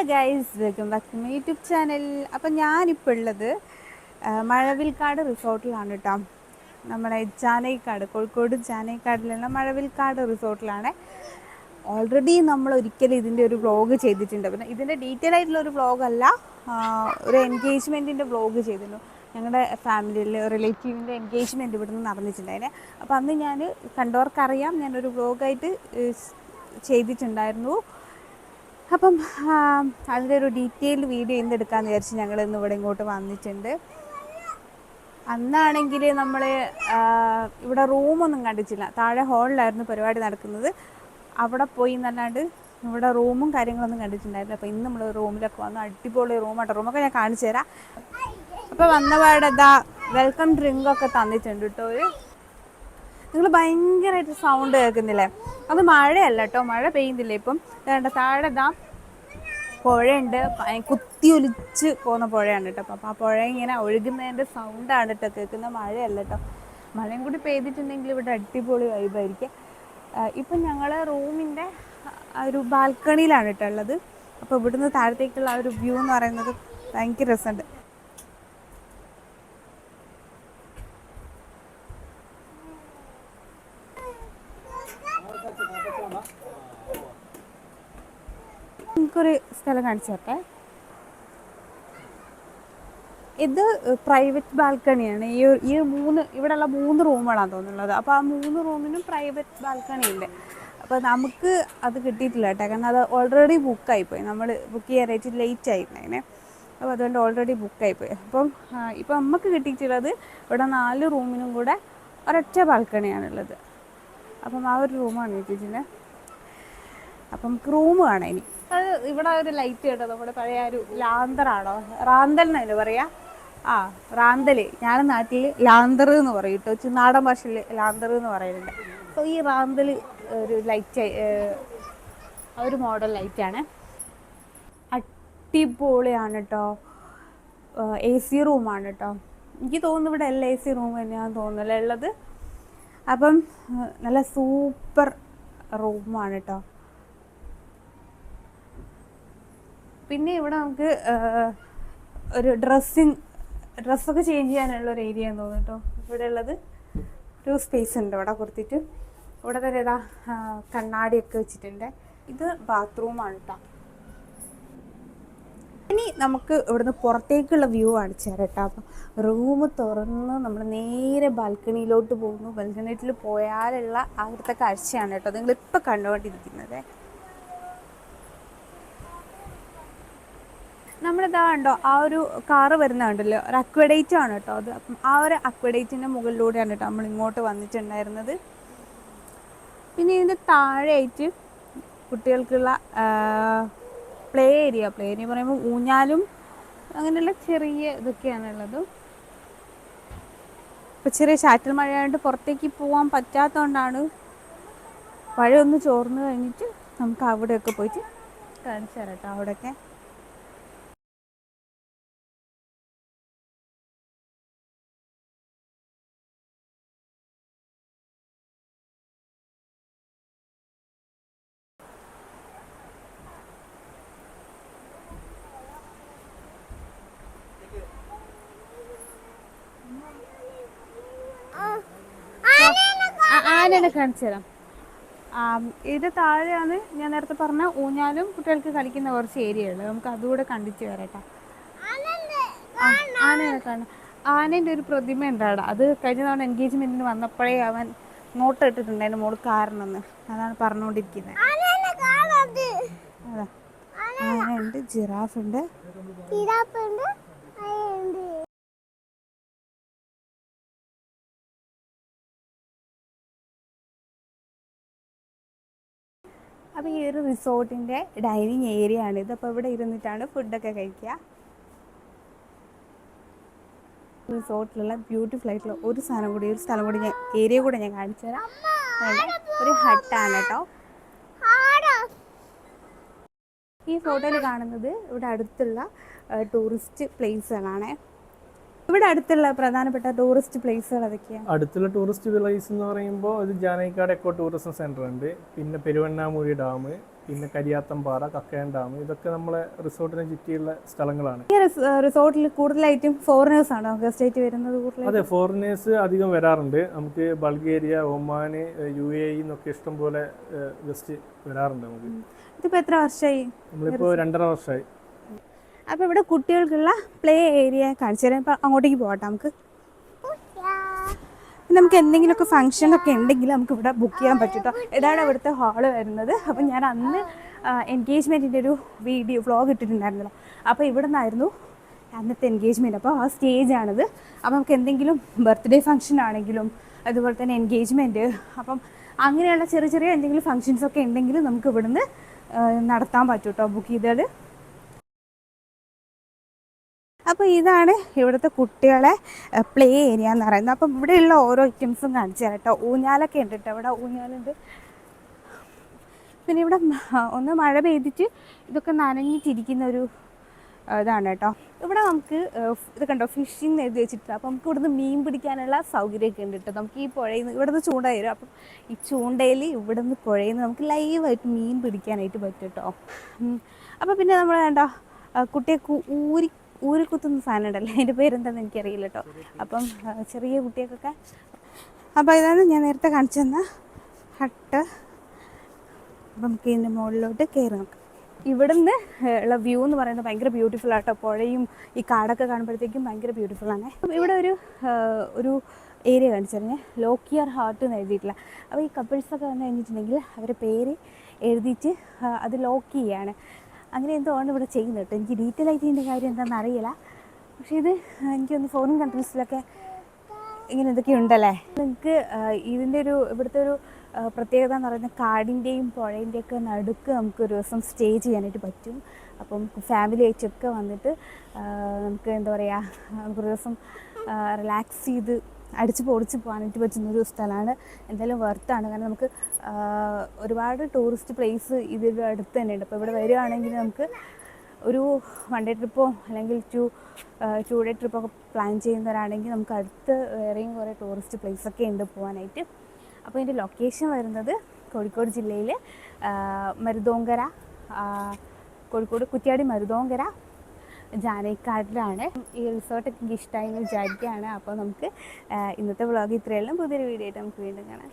Hello guys welcome back to my YouTube channel അപ്പം ഞാനിപ്പോൾ ഉള്ളത് മഴവിൽക്കാട് റിസോർട്ടിലാണ് കേട്ടോ നമ്മുടെ ജാനൈക്കാട് കോഴിക്കോട് ജാനൈക്കാടിലുള്ള മഴവിൽക്കാട് റിസോർട്ടിലാണ്. ഓൾറെഡി നമ്മൾ ഒരിക്കലും ഇതിന്റെ ഒരു വ്ളോഗ് ചെയ്തിട്ടുണ്ട്. പിന്നെ ഇതിന്റെ ഡീറ്റെയിൽ ആയിട്ടുള്ള ഒരു വ്ളോഗല്ല ഒരു എൻഗേജ്മെന്റിന്റെ വ്ളോഗ് ചെയ്തിരുന്നു. ഞങ്ങളുടെ ഫാമിലിയിൽ റിലേറ്റീവിന്റെ എൻഗേജ്മെന്റ് ഇവിടെ നിന്ന് നടന്നിട്ടുണ്ടായിരുന്നേ അപ്പോൾ അന്ന് ഞാൻ കണ്ടവർക്കറിയാം ഞാനൊരു വ്ളോഗായിട്ട് ചെയ്തിട്ടുണ്ടായിരുന്നു. അപ്പം അതിന്റെ ഒരു ഡീറ്റെയിൽഡ് വീഡിയോ ഇന്ന് എടുക്കാമെന്ന് വിചാരിച്ച് ഞങ്ങൾ ഇന്ന് ഇവിടെ ഇങ്ങോട്ട് വന്നിട്ടുണ്ട്. അന്നാണെങ്കിൽ നമ്മൾ ഇവിടെ റൂമൊന്നും കണ്ടിച്ചില്ല താഴെ ഹാളിലായിരുന്നു പരിപാടി നടക്കുന്നത്. അവിടെ പോയി എന്നല്ലാണ്ട് ഇവിടെ റൂമും കാര്യങ്ങളൊന്നും കണ്ടിട്ടുണ്ടായിരുന്നു അപ്പോൾ ഇന്ന് നമ്മൾ റൂമിലൊക്കെ വന്നു. അടിപൊളി റൂമാട്ടോ. റൂമൊക്കെ ഞാൻ കാണിച്ചു തരാം. അപ്പോൾ വന്നപാടെന്താ വെൽക്കം ഡ്രിങ്കൊക്കെ തന്നിട്ടുണ്ട് കേട്ടോ ഒരു. നിങ്ങൾ ഭയങ്കരമായിട്ട് സൗണ്ട് കേൾക്കുന്നില്ലേ? അത് മഴയല്ല കേട്ടോ മഴ പെയ്യുന്നില്ല ഇപ്പം? വേണ്ട താഴെ ദാ പുഴയുണ്ട്. കുത്തി ഒലിച്ച് പോകുന്ന പുഴയാണ് കേട്ടോ അപ്പം ആ പുഴ ഇങ്ങനെ ഒഴുകുന്നതിന്റെ സൗണ്ടാണ് കേട്ടോ കേൾക്കുന്ന മഴയല്ല കേട്ടോ മഴയും കൂടി പെയ്തിട്ടുണ്ടെങ്കിൽ ഇവിടെ അടിപൊളി വൈബായിരിക്കും ഇപ്പം ഞങ്ങൾ റൂമിന്റെ ഒരു ബാൽക്കണിയിലാണ് കേട്ടോ ഉള്ളത്. അപ്പോൾ ഇവിടുന്ന് താഴത്തേക്കുള്ള ആ ഒരു വ്യൂ എന്ന് പറയുന്നത് ഭയങ്കര രസമുണ്ട്. എനിക്കൊരു സ്ഥലം കാണിച്ചു തരട്ടെ. ഇത് പ്രൈവറ്റ് ബാൽക്കണിയാണ് ഈ ഈ മൂന്ന് ഇവിടെയുള്ള മൂന്ന് റൂമുകളാണ് തോന്നുന്നത്. അപ്പോൾ ആ മൂന്ന് റൂമിനും പ്രൈവറ്റ് ബാൽക്കണി ഉണ്ട്. അപ്പോൾ നമുക്ക് അത് കിട്ടിയിട്ടില്ല കേട്ടോ. കാരണം അത് ഓൾറെഡി ബുക്കായിപ്പോയി നമ്മൾ ബുക്ക് ചെയ്യാനായിട്ട് ലേറ്റ് ആയിട്ടുണ്ടായിനെ അപ്പോൾ അതുകൊണ്ട് ഓൾറെഡി ബുക്കായിപ്പോയി അപ്പം ഇപ്പം നമുക്ക് കിട്ടിയിട്ടുള്ളത് ഇവിടെ നാല് റൂമിനും കൂടെ ഒരൊറ്റ ബാൽക്കണിയാണുള്ളത് അപ്പം ആ ഒരു റൂമാണ് കിട്ടിയിട്ടുണ്ട് അപ്പം നമുക്ക് റൂം കാണാം ഇനി. അത് ഇവിടെ ഒരു ലൈറ്റ് കേട്ടോ നമ്മുടെ പഴയ ഒരു ലാന്തറാണോ? റാന്തൽ എന്നല്ലേ പറയാ? ആ റാന്തൽ. ഞാൻ നാട്ടിൽ ലാന്തർ എന്ന് പറയും കേട്ടോ. നാടൻ ഭാഷയിൽ ലാന്തർ എന്ന് പറയുന്നുണ്ട്. അപ്പോൾ ഈ റാന്തൽ ഒരു ലൈറ്റ് ഒരു മോഡൽ ലൈറ്റാണ് അടിപൊളിയാണ് കേട്ടോ. എ സി റൂമാണ് കേട്ടോ. എനിക്ക് തോന്നുന്നു ഇവിടെ എല്ലാ എ സി റൂം തന്നെയാണെന്ന് തോന്നുന്നില്ല ഉള്ളത്? അപ്പം നല്ല സൂപ്പർ റൂമാണ് കേട്ടോ. പിന്നെ ഇവിടെ നമുക്ക് ഒരു ഡ്രസ്സിങ് ഡ്രസ്സൊക്കെ ചേഞ്ച് ചെയ്യാനുള്ള ഒരു ഏരിയ തോന്നുന്നു കേട്ടോ. ഇവിടെ ഉള്ളത് ഒരു സ്പേസ് ഉണ്ട് ഇവിടെ കൊടുത്തിട്ട്. ഇവിടെ തന്നെ ഇതാ കണ്ണാടിയൊക്കെ വെച്ചിട്ടുണ്ട്. ഇത് ബാത്റൂമാണ് കേട്ടോ. ഇനി നമുക്ക് ഇവിടുന്ന് പുറത്തേക്കുള്ള വ്യൂ കാണിച്ചു തരാം കേട്ടോ. അപ്പം റൂം തുറന്ന് നമ്മൾ നേരെ ബാൽക്കണിയിലോട്ട് പോകുന്നു. ബാൽക്കണിയിൽ പോയാലുള്ള അവിടുത്തെ കാഴ്ചയാണ് കേട്ടോ. നിങ്ങളിപ്പോൾ കണ്ടുകൊണ്ടിരിക്കുന്നത്. നമ്മളിതാ ഉണ്ടോ ആ ഒരു കാറ് വരുന്നുണ്ടല്ലോ ഒരു അക്വഡേറ്റ് ആണ് കേട്ടോ അത്. ആ ഒരു അക്വഡേറ്റിന്റെ മുകളിലൂടെയാണ് കേട്ടോ നമ്മൾ ഇങ്ങോട്ട് വന്നിട്ടുണ്ടായിരുന്നത്. പിന്നെ ഇതിന്റെ താഴെയായിട്ട് കുട്ടികൾക്കുള്ള പ്ലേ ഏരിയ പ്ലേ ഏരിയ പറയുമ്പോൾ ഊഞ്ഞാലും അങ്ങനെയുള്ള ചെറിയ ഇതൊക്കെയാണുള്ളത്. ഇപ്പം ചെറിയ ചാറ്റൽ മഴയായിട്ട് പുറത്തേക്ക് പോകാൻ പറ്റാത്തതുകൊണ്ടാണ് മഴയൊന്ന് ചോർന്ന് കഴിഞ്ഞിട്ട് നമുക്ക് അവിടെയൊക്കെ പോയിട്ട് കാണിച്ചു തരാം കേട്ടോ അവിടെയൊക്കെ. ആനേനെ കാണിച്ചു തരാം. ഇത് താഴെയാണ് ഞാൻ നേരത്തെ പറഞ്ഞ ഊഞ്ഞാലും കുട്ടികൾക്ക് കളിക്കുന്ന കുറച്ച് ഏരിയ ഉള്ളത് നമുക്ക് അതുകൂടെ കണ്ടിച്ച് വരട്ടെ. ആനയെ കാണാം. ആനേന്റെ ഒരു പ്രതിമ ഉണ്ട് അത് കഴിഞ്ഞ തവണ എൻഗേജ്മെന്റിന് വന്നപ്പോഴേ അവൻ നോട്ട് ഇട്ടിട്ടുണ്ടായിരുന്നു മോൾ കാരണമെന്ന് അതാണ് പറഞ്ഞുകൊണ്ടിരിക്കുന്നത് അതാ. ആനയുണ്ട് ജിറാഫ് ഉണ്ട് അപ്പോൾ ഈ ഒരു റിസോർട്ടിന്റെ ഡൈനിങ് ഏരിയ ആണ് ഇത്. അപ്പോൾ ഇവിടെ ഇരുന്നിട്ടാണ് ഫുഡൊക്കെ കഴിക്കുക. റിസോർട്ടിലുള്ള ബ്യൂട്ടിഫുൾ ആയിട്ടുള്ള ഒരു സാധനം കൂടി ഒരു സ്ഥലം കൂടി ഞാൻ ഏരിയ കൂടെ ഞാൻ കാണിച്ചു തരാം. ഒരു ഹട്ടാണ് കേട്ടോ. ഈ ഫോട്ടോയിൽ കാണുന്നത് ഇവിടെ അടുത്തുള്ള ടൂറിസ്റ്റ് പ്ലേസുകളാണ്. ഇവിടെ അടുത്തുള്ള പ്രധാനപ്പെട്ട ടൂറിസ്റ്റ് പ്ലേസുകൾ അതൊക്കെയാണ് അടുത്തുള്ള ടൂറിസ്റ്റ് പ്ലേസ് എന്ന് പറയുമ്പോൾ ഇത് ജാനൈക്കാട് എക്കോ ടൂറിസം സെന്റർ ഉണ്ട്. പിന്നെ പെരുവണ്ണാമൂഴി ഡാം പിന്നെ കരിയാത്തമ്പാറ കക്കയം ഡാം ഇതൊക്കെ നമ്മളെ റിസോർട്ടിനെ ചുറ്റിയുള്ള സ്ഥലങ്ങളാണ്. ഈ റിസോർട്ടിൽ കൂടുതലായിട്ടും ഫോറിനേഴ്സ് ആണോ ഗസ്റ്റ് വരുന്നത് അതെ ഫോറിനേഴ്സ് അധികം വരാറുണ്ട്. നമുക്ക് Bulgaria Oman U A E എന്നൊക്കെ ഇഷ്ടംപോലെ ഗസ്റ്റ് വരാറുണ്ട് നമുക്ക്. ഇതിപ്പോ എത്ര വർഷമായി നമ്മളിപ്പോ രണ്ടര വർഷമായി അപ്പോൾ ഇവിടെ കുട്ടികൾക്കുള്ള പ്ലേ ഏരിയ കാണിച്ചു തരാം അപ്പോൾ അങ്ങോട്ടേക്ക് പോകട്ടെ നമുക്ക്. നമുക്ക് എന്തെങ്കിലുമൊക്കെ ഫംഗ്ഷനൊക്കെ ഉണ്ടെങ്കിൽ നമുക്ക് ഇവിടെ ബുക്ക് ചെയ്യാൻ പറ്റും കേട്ടോ ഇതാണ് ഇവിടുത്തെ ഹാൾ വരുന്നത്. അപ്പം ഞാൻ അന്ന് എൻഗേജ്മെന്റിന്റെ ഒരു വീഡിയോ വ്ളോഗ് ഇട്ടിട്ടുണ്ടായിരുന്നല്ലോ. അപ്പോൾ ഇവിടെ നിന്നായിരുന്നു അന്നത്തെ എൻഗേജ്മെന്റ് അപ്പോൾ ആ സ്റ്റേജാണിത് അപ്പോൾ നമുക്ക് എന്തെങ്കിലും ബർത്ത്ഡേ ഫംഗ്ഷൻ ആണെങ്കിലും അതുപോലെ തന്നെ എൻഗേജ്മെന്റ് അപ്പം അങ്ങനെയുള്ള ചെറിയ ചെറിയ എന്തെങ്കിലും ഫംഗ്ഷൻസൊക്കെ ഉണ്ടെങ്കിൽ നമുക്ക് ഇവിടുന്ന് നടത്താൻ പറ്റും കേട്ടോ ബുക്ക് ചെയ്താൽ അപ്പോൾ ഇതാണ് ഇവിടുത്തെ കുട്ടികളെ പ്ലേ ഏരിയ എന്ന് പറയുന്നത്. അപ്പം ഇവിടെയുള്ള ഓരോ ഐറ്റംസും കാണിച്ചു തരാം കേട്ടോ. ഊഞ്ഞാലൊക്കെ ഉണ്ട് കേട്ടോ ഇവിടെ ഊഞ്ഞാലുണ്ട്. പിന്നെ ഇവിടെ ഒന്ന് മഴ പെയ്തിട്ട് ഇതൊക്കെ നനഞ്ഞിട്ടിരിക്കുന്ന ഒരു ഇതാണ് കേട്ടോ. ഇവിടെ നമുക്ക് ഇത് കണ്ടോ? ഫിഷിംഗ് എഴുതി വെച്ചിട്ടുണ്ട്. അപ്പം നമുക്ക് ഇവിടുന്ന് മീൻ പിടിക്കാനുള്ള സൗകര്യമൊക്കെ ഉണ്ട് കേട്ടോ. നമുക്ക് ഈ പുഴയിൽ നിന്ന് ഇവിടുന്ന് ചൂണ്ട തരും അപ്പം ഈ ചൂണ്ടയിൽ ഇവിടുന്ന് പുഴയിൽ നിന്ന് നമുക്ക് ലൈവായിട്ട് മീൻ പിടിക്കാനായിട്ട് പറ്റും കേട്ടോ. അപ്പോൾ പിന്നെ നമ്മൾ കണ്ടോ കുട്ടിയെ ഊരി ഊരി കുത്തുന്ന സാധനം ഉണ്ടല്ലോ അതിന്റെ പേരെന്താണെന്ന് എനിക്കറിയില്ല കേട്ടോ. അപ്പം ചെറിയ കുട്ടികൾക്കൊക്കെ. അപ്പോൾ ഇതാണ് ഞാൻ നേരത്തെ കാണിച്ചു തന്ന ഹട്ട്. അപ്പം നമുക്ക് ഇതിന്റെ മുകളിലോട്ട് കയറി നോക്കാം. ഇവിടുന്ന് ഉള്ള വ്യൂ എന്ന് പറയുന്നത് ഭയങ്കര ബ്യൂട്ടിഫുൾ ആട്ടോ. പുഴയും ഈ കാടൊക്കെ കാണുമ്പോഴത്തേക്കും ഭയങ്കര ബ്യൂട്ടിഫുൾ ആണ്. അപ്പം ഇവിടെ ഒരു ഒരു ഏരിയ കാണിച്ചിരുന്നേ ലോക്കിയർ ഹാർട്ട് എന്ന് എഴുതിയിട്ടില്ല അപ്പോൾ ഈ കപ്പിൾസൊക്കെ വന്നു കഴിഞ്ഞിട്ടുണ്ടെങ്കിൽ അവരുടെ പേര് എഴുതിയിട്ട് അത് ലോക്ക് ചെയ്യാണ്. അങ്ങനെ എന്തോ ആണ് ഇവിടെ ചെയ്യുന്നത് കേട്ടോ. എനിക്ക് ഡീറ്റെയിൽ ആയിട്ട് ഇതിന്റെ കാര്യം എന്താണെന്ന് അറിയില്ല. പക്ഷേ ഇത് എനിക്കൊന്ന് ഫോറിൻ കൺട്രീസിലൊക്കെ ഇങ്ങനെ എന്തൊക്കെ ഉണ്ടല്ലേ? നിങ്ങൾക്ക് ഇതിന്റെ ഒരു ഇവിടുത്തെ ഒരു പ്രത്യേകത എന്ന് പറയുന്നത് കാടിന്റെയും പുഴേന്റെയും ഒക്കെ നടുക്ക് നമുക്ക് ഒരു ദിവസം സ്റ്റേ ചെയ്യാനായിട്ട് പറ്റും. അപ്പം ഫാമിലി ആയിട്ടൊക്കെ വന്നിട്ട് നമുക്ക് എന്താ പറയുക നമുക്കൊരു ദിവസം റിലാക്സ് ചെയ്ത് അടിച്ച് പൊടിച്ച് പോകാനായിട്ട് പറ്റുന്ന ഒരു സ്ഥലമാണ്. എന്തായാലും വർത്താണ് കാരണം നമുക്ക് ഒരുപാട് ടൂറിസ്റ്റ് പ്ലേസ് ഇതിന്റെ അടുത്ത് തന്നെ ഉണ്ട് അപ്പോൾ ഇവിടെ വരികയാണെങ്കിൽ നമുക്ക് ഒരു വൺ ഡേ ട്രിപ്പോ അല്ലെങ്കിൽ ടു ടു ഡേ ട്രിപ്പൊക്കെ പ്ലാൻ ചെയ്യുന്നവരാണെങ്കിൽ നമുക്ക് അടുത്ത് വേറെയും കുറേ ടൂറിസ്റ്റ് പ്ലേസ് ഒക്കെ ഉണ്ട് പോകാനായിട്ട്. അപ്പോൾ ഇതിന്റെ ലൊക്കേഷൻ വരുന്നത് കോഴിക്കോട് ജില്ലയിലെ മരുതോങ്കര കോഴിക്കോട് കുറ്റ്യാടി മരുതോങ്കര ജാനൈക്കാടിലാണ്. ഈ റിസോർട്ടൊക്കെ എനിക്ക് ഇഷ്ടമായി എന്ന് വിചാരിക്കുകയാണ്. അപ്പോൾ നമുക്ക് ഇന്നത്തെ വ്ളോഗ് ഇത്രയെല്ലാം പുതിയൊരു വീഡിയോ ആയിട്ട് നമുക്ക് വീണ്ടും കാണാം.